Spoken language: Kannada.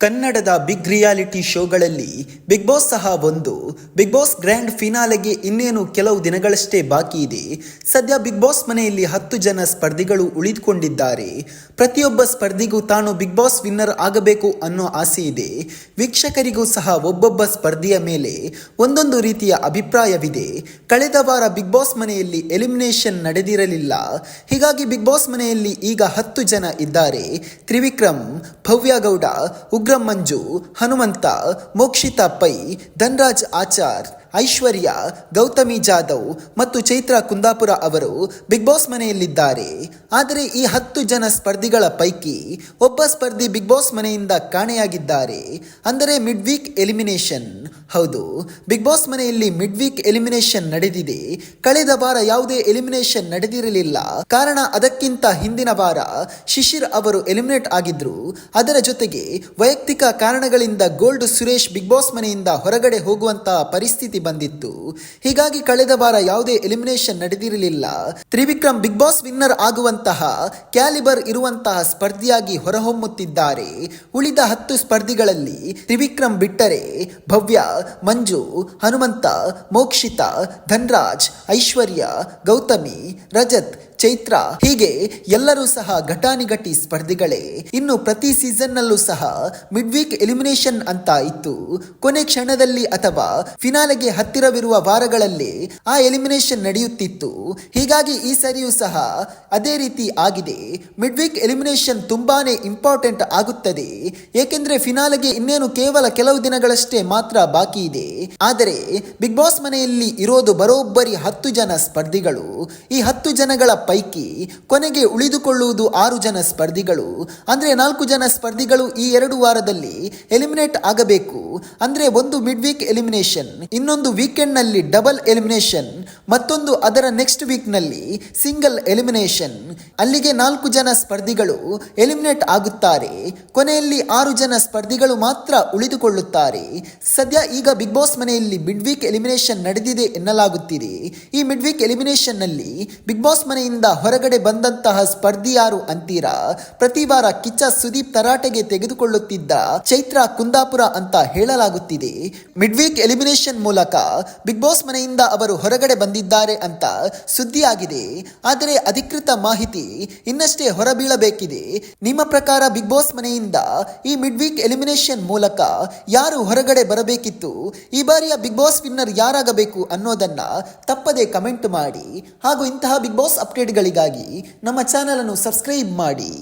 ಕನ್ನಡದ ಬಿಗ್ ರಿಯಾಲಿಟಿ ಶೋಗಳಲ್ಲಿ ಬಿಗ್ ಬಾಸ್ ಸಹ ಒಂದು. ಬಿಗ್ ಬಾಸ್ ಗ್ರ್ಯಾಂಡ್ ಫಿನಾಲೆಗೆ ಇನ್ನೇನು ಕೆಲವು ದಿನಗಳಷ್ಟೇ ಬಾಕಿ ಇದೆ. ಸದ್ಯ ಬಿಗ್ ಬಾಸ್ ಮನೆಯಲ್ಲಿ ಹತ್ತು ಜನ ಸ್ಪರ್ಧಿಗಳು ಉಳಿದುಕೊಂಡಿದ್ದಾರೆ. ಪ್ರತಿಯೊಬ್ಬ ಸ್ಪರ್ಧಿಗೂ ತಾನು ಬಿಗ್ ಬಾಸ್ ವಿನ್ನರ್ ಆಗಬೇಕು ಅನ್ನೋ ಆಸೆ ಇದೆ. ವೀಕ್ಷಕರಿಗೂ ಸಹ ಒಬ್ಬೊಬ್ಬ ಸ್ಪರ್ಧಿಯ ಮೇಲೆ ಒಂದೊಂದು ರೀತಿಯ ಅಭಿಪ್ರಾಯವಿದೆ. ಕಳೆದ ವಾರ ಬಿಗ್ ಬಾಸ್ ಮನೆಯಲ್ಲಿ ಎಲಿಮಿನೇಷನ್ ನಡೆದಿರಲಿಲ್ಲ. ಹೀಗಾಗಿ ಬಿಗ್ ಬಾಸ್ ಮನೆಯಲ್ಲಿ ಈಗ ಹತ್ತು ಜನ ಇದ್ದಾರೆ. ತ್ರಿವಿಕ್ರಮ್ ಭವ್ಯ ಗೌಡ ಮಂಜು ಹನುಮಂತ ಮೋಕ್ಷಿತಾ ಪೈ ಧನ್ರಾಜ್ ಆಚಾರ್ ಐಶ್ವರ್ಯ, ಗೌತಮಿ ಜಾಧವ್ ಮತ್ತು ಚೈತ್ರ ಕುಂದಾಪುರ ಅವರು ಬಿಗ್ ಬಾಸ್ ಮನೆಯಲ್ಲಿದ್ದಾರೆ. ಆದರೆ ಈ ಹತ್ತು ಜನ ಸ್ಪರ್ಧಿಗಳ ಪೈಕಿ ಒಬ್ಬ ಸ್ಪರ್ಧಿ ಬಿಗ್ ಬಾಸ್ ಮನೆಯಿಂದ ಕಾಣೆಯಾಗಿದ್ದಾರೆ. ಅಂದರೆ ಮಿಡ್ ವೀಕ್ ಎಲಿಮಿನೇಷನ್ ಹೌದು, ಬಿಗ್ ಬಾಸ್ ಮನೆಯಲ್ಲಿ ಮಿಡ್ ವೀಕ್ ಎಲಿಮಿನೇಷನ್ ನಡೆದಿದೆ. ಕಳೆದ ವಾರ ಯಾವುದೇ ಎಲಿಮಿನೇಷನ್ ನಡೆದಿರಲಿಲ್ಲ. ಕಾರಣ ಅದಕ್ಕಿಂತ ಹಿಂದಿನ ವಾರ ಶಿಶಿರ್ ಅವರು ಎಲಿಮಿನೇಟ್ ಆಗಿದ್ರು. ಅದರ ಜೊತೆಗೆ ವೈಯಕ್ತಿಕ ಕಾರಣಗಳಿಂದ ಗೋಲ್ಡ್ ಸುರೇಶ್ ಬಿಗ್ ಬಾಸ್ ಮನೆಯಿಂದ ಹೊರಗಡೆ ಹೋಗುವಂತಹ ಪರಿಸ್ಥಿತಿ ಬಂದಿತ್ತು. ಹೀಗಾಗಿ ಕಳೆದ ವಾರ ಯಾವುದೇ ಎಲಿಮಿನೇಷನ್ ನಡೆದಿರಲಿಲ್ಲ. ತ್ರಿವಿಕ್ರಮ್ ಬಿಗ್ ಬಾಸ್ ವಿನ್ನರ್ ಆಗುವಂತಹ ಕ್ಯಾಲಿಬರ್ ಇರುವಂತಹ ಸ್ಪರ್ಧಿಯಾಗಿ ಹೊರಹೊಮ್ಮುತ್ತಿದ್ದಾರೆ. ಉಳಿದ ಹತ್ತು ಸ್ಪರ್ಧಿಗಳಲ್ಲಿ ತ್ರಿವಿಕ್ರಮ್ ಬಿಟ್ಟರೆ ಭವ್ಯ, ಮಂಜು, ಹನುಮಂತ, ಮೋಕ್ಷಿತ, ಧನ್ರಾಜ್, ಐಶ್ವರ್ಯ, ಗೌತಮಿ, ರಜತ್ ಚೈತ್ರ ಹೀಗೆ ಎಲ್ಲರೂ ಸಹ ಘಟಾನಿಘಟಿ ಸ್ಪರ್ಧಿಗಳೇ. ಇನ್ನು ಪ್ರತಿ ಸೀಸನ್ ನಲ್ಲೂ ಸಹ ಮಿಡ್ ವೀಕ್ ಎಲಿಮಿನೇಷನ್ ಅಂತ ಇತ್ತು. ಕೊನೆ ಕ್ಷಣದಲ್ಲಿ ಅಥವಾ ಫಿನಾಲೆಗೆ ಹತ್ತಿರವಿರುವ ವಾರಗಳಲ್ಲಿ ಆ ಎಲಿಮಿನೇಷನ್ ನಡೆಯುತ್ತಿತ್ತು. ಹೀಗಾಗಿ ಈ ಸರಿಯೂ ಸಹ ಅದೇ ರೀತಿ ಆಗಿದೆ. ಮಿಡ್ ವೀಕ್ ಎಲಿಮಿನೇಷನ್ ತುಂಬಾನೇ ಇಂಪಾರ್ಟೆಂಟ್ ಆಗುತ್ತದೆ. ಏಕೆಂದ್ರೆ ಫಿನಾಲೆಗೆ ಇನ್ನೇನು ಕೇವಲ ಕೆಲವು ದಿನಗಳಷ್ಟೇ ಮಾತ್ರ ಬಾಕಿ ಇದೆ. ಆದರೆ ಬಿಗ್ ಬಾಸ್ ಮನೆಯಲ್ಲಿ ಇರೋದು ಬರೋಬ್ಬರಿ ಹತ್ತು ಜನ ಸ್ಪರ್ಧಿಗಳು. ಈ ಹತ್ತು ಜನಗಳ ಪೈಕಿ ಕೊನೆಗೆ ಉಳಿದುಕೊಳ್ಳುವುದು ಆರು ಜನ ಸ್ಪರ್ಧಿಗಳು. ಅಂದ್ರೆ ನಾಲ್ಕು ಜನ ಸ್ಪರ್ಧಿಗಳು ಈ ಎರಡು ವಾರದಲ್ಲಿ ಎಲಿಮಿನೇಟ್ ಆಗಬೇಕು. ಅಂದ್ರೆ ಒಂದು ಮಿಡ್ ವೀಕ್ ಎಲಿಮಿನೇಷನ್ ಇನ್ನೊಂದು ವೀಕೆಂಡ್ನಲ್ಲಿ ಡಬಲ್ ಎಲಿಮಿನೇಷನ್ ಮತ್ತೊಂದು ಅದರ ನೆಕ್ಸ್ಟ್ ವೀಕ್ನಲ್ಲಿ ಸಿಂಗಲ್ ಎಲಿಮಿನೇಷನ್ ಅಲ್ಲಿಗೆ ನಾಲ್ಕು ಜನ ಸ್ಪರ್ಧಿಗಳು ಎಲಿಮಿನೇಟ್ ಆಗುತ್ತಾರೆ. ಕೊನೆಯಲ್ಲಿ ಆರು ಜನ ಸ್ಪರ್ಧಿಗಳು ಮಾತ್ರ ಉಳಿದುಕೊಳ್ಳುತ್ತಾರೆ. ಸದ್ಯ ಈಗ ಬಿಗ್ ಬಾಸ್ ಮನೆಯಲ್ಲಿ ಮಿಡ್ ವೀಕ್ ಎಲಿಮಿನೇಷನ್ ನಡೆದಿದೆ ಎನ್ನಲಾಗುತ್ತಿದೆ. ಈ ಮಿಡ್ ವೀಕ್ ಎಲಿಮಿನೇಷನ್ನಲ್ಲಿ ಬಿಗ್ ಬಾಸ್ ಮನೆಯಿಂದ ಹೊರಗಡೆ ಬಂದಂತಹ ಸ್ಪರ್ಧಿ ಯಾರು ಅಂತೀರಾ? ಪ್ರತಿ ವಾರ ಕಿಚ್ಚ ಸುದೀಪ್ ತರಾಟೆಗೆ ತೆಗೆದುಕೊಳ್ಳುತ್ತಿದ್ದ ಚೈತ್ರ ಕುಂದಾಪುರ ಅಂತ ಹೇಳಲಾಗುತ್ತಿದೆ. ಮಿಡ್ ವೀಕ್ ಎಲಿಮಿನೇಷನ್ ಮೂಲಕ ಬಿಗ್ ಬಾಸ್ ಮನೆಯಿಂದ ಅವರು ಹೊರಗಡೆ ಬಂದಿದ್ದಾರೆ ಅಂತ ಸುದ್ದಿಯಾಗಿದೆ. ಆದರೆ ಅಧಿಕೃತ ಮಾಹಿತಿ ಇನ್ನಷ್ಟೇ ಹೊರಬೀಳಬೇಕಿದೆ. ನಿಮ್ಮ ಪ್ರಕಾರ ಬಿಗ್ ಬಾಸ್ ಮನೆಯಿಂದ ಈ ಮಿಡ್ ವೀಕ್ ಎಲಿಮಿನೇಷನ್ ಮೂಲಕ ಯಾರು ಹೊರಗಡೆ ಬರಬೇಕಿತ್ತು? ಈ ಬಾರಿಯ ಬಿಗ್ ಬಾಸ್ ವಿನ್ನರ್ ಯಾರಾಗಬೇಕು ಅನ್ನೋದನ್ನ ತಪ್ಪದೆ ಕಮೆಂಟ್ ಮಾಡಿ. ಹಾಗೂ ಇಂತಹ ಬಿಗ್ ಬಾಸ್ ಅಪ್ಡೇಟ್ಗಳಿಗಾಗಿ ನಮ್ಮ ಚಾನೆಲ್ ಅನ್ನು ಸಬ್ಸ್ಕ್ರೈಬ್ ಮಾಡಿ.